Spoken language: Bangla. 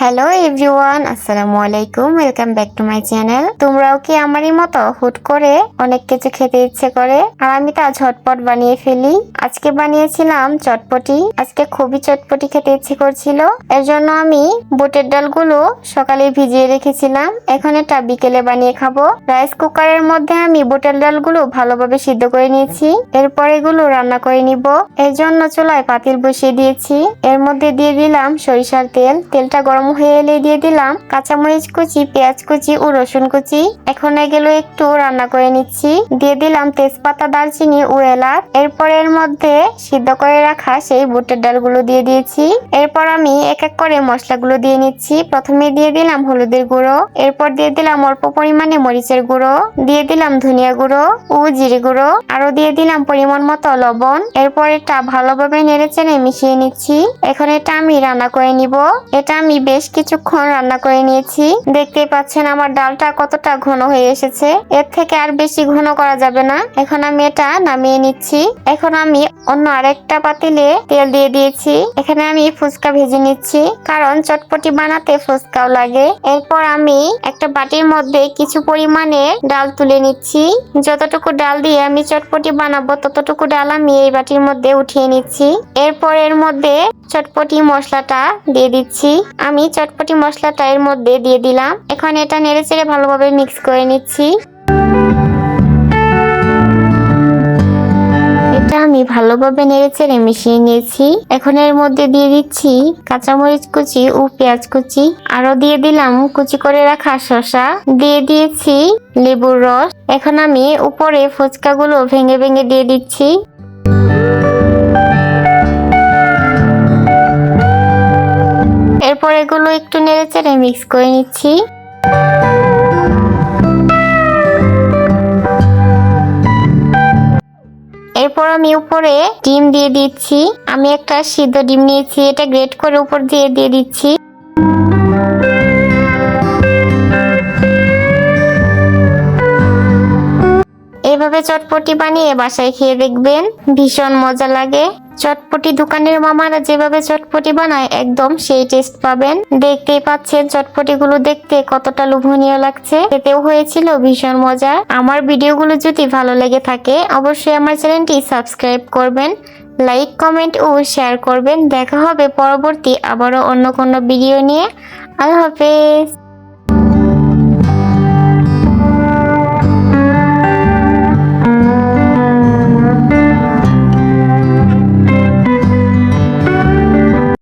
হ্যালো এভরিওয়ান আসসালামু আলাইকুম welcome back to my channel তোমরাও কি আমারই মতো হুট করে অনেক কিছু খেতে ইচ্ছে করে? আর আমি তা ঝটপট বানিয়ে ফেলি। আজকে বানিয়েছিলাম চটপটি। আজকে খুবই চটপটি খেতে ইচ্ছে করছিল। এর জন্য আমি বুটের ডালগুলো সকালে ভিজিয়ে রেখেছিলাম। এখন এটা বিকেলে বানিয়ে খাব। রাইস কুকারের মধ্যে আমি বুটের ডালগুলো ভালোভাবে সিদ্ধ করে নিয়েছি। এরপর এগুলো রান্না করে নিব। এর জন্য চুলায় পাতিল বসিয়ে দিয়েছি। এর মধ্যে দিয়ে দিলাম সরিষার তেল। তেলটা গরম হয়ে এলে দিয়ে দিলাম কাঁচামরিচ কুচি, পেঁয়াজ কুচি ও রসুন কুচি। এখন এগুলো একটু রান্না করে নিচ্ছি। দিয়ে দিলাম তেজপাতা, দারচিনি ও এলাচ। এরপর এর মধ্যে সিদ্ধ করে রাখা সেই বুটের ডালগুলো দিয়ে দিয়েছি। এরপর আমি এক এক করে মশলাগুলো দিয়ে নিচ্ছি। প্রথমে দিয়ে দিলাম হলুদের গুঁড়ো। এরপর দিয়ে দিলাম অল্প পরিমাণে মরিচের গুঁড়ো। দিয়ে দিলাম ধনিয়া গুঁড়ো ও জিরে গুঁড়ো। আরও দিয়ে দিলাম পরিমাণ মতো লবণ। এরপর এটা ভালোভাবে নেড়ে চেড়ে মিশিয়ে নিচ্ছি। এখন এটা আমি রান্না করে নিব। এটা আমি বেশ কিছুক্ষণ রান্না করে নিয়েছি। দেখতেই পাচ্ছেন আমার ডালটা কতটা ঘন হয়ে এসেছে। এর থেকে আর বেশি ঘন করা যাবে না। এখন আমি এটা নামিয়ে নিচ্ছি। এখন আমি অন্য আরেকটা পাতিলে তেল দিয়ে দিয়েছি। এখানে আমি ফুচকা ভেজে নিচ্ছি, কারণ চটপটি বানাতে ফুচকাও লাগে। এরপর আমি একটা বাটির মধ্যে কিছু পরিমাণে ডাল তুলে নিচ্ছি। যতটুকু ডাল দিয়ে আমি চটপটি বানাবো, ততটুকু ডাল আমি এই বাটির মধ্যে উঠিয়ে নিচ্ছি। এরপর এর মধ্যে চটপটি মশলাটা দিয়ে দিচ্ছি। আমি চটপটি মশলাটা এর মধ্যে দিয়ে দিলাম। এখন এটা নেড়ে চেড়ে ভালোভাবে মিক্স করে নিচ্ছি। এটা আমি ভালোভাবে নেড়ে চেড়ে মিশিয়ে নিয়েছি। এখন এর মধ্যে দিয়ে দিচ্ছি কাঁচামরিচ কুচি ও পেঁয়াজ কুচি। আরও দিয়ে দিলাম কুচি করে রাখা শসা। দিয়ে দিয়েছি লেবুর রস। এখন আমি উপরে ফুচকাগুলো ভেঙে ভেঙে দিয়ে দিচ্ছি। মিক্স করে নিচ্ছি এরপর আমি উপরে ডিম দিয়ে দিচ্ছি। আমি একটা সিদ্ধ ডিম নিয়েছি, এটা গ্রেট করে উপর দিয়ে দিয়ে দিচ্ছি। এভাবে চটপটি বানিয়ে বাসায় খেয়ে দেখবেন? ভীষণ মজা লাগে। চটপটি দোকানের মামারা যেভাবে চটপটি বানায়, একদম সেই টেস্ট পাবেন। দেখতেই পাচ্ছেন চটপটিগুলো দেখতে কতটা লোভনীয় লাগছে। খেতেও হয়েছিল ভীষণ মজা। আমার ভিডিওগুলো যদি ভালো লেগে থাকে, অবশ্যই আমার চ্যানেলটি সাবস্ক্রাইব করবেন, লাইক, কমেন্ট ও শেয়ার করবেন। দেখা হবে পরবর্তী আবারও অন্য কোনো ভিডিও নিয়ে। আল্লাহ হাফেজ।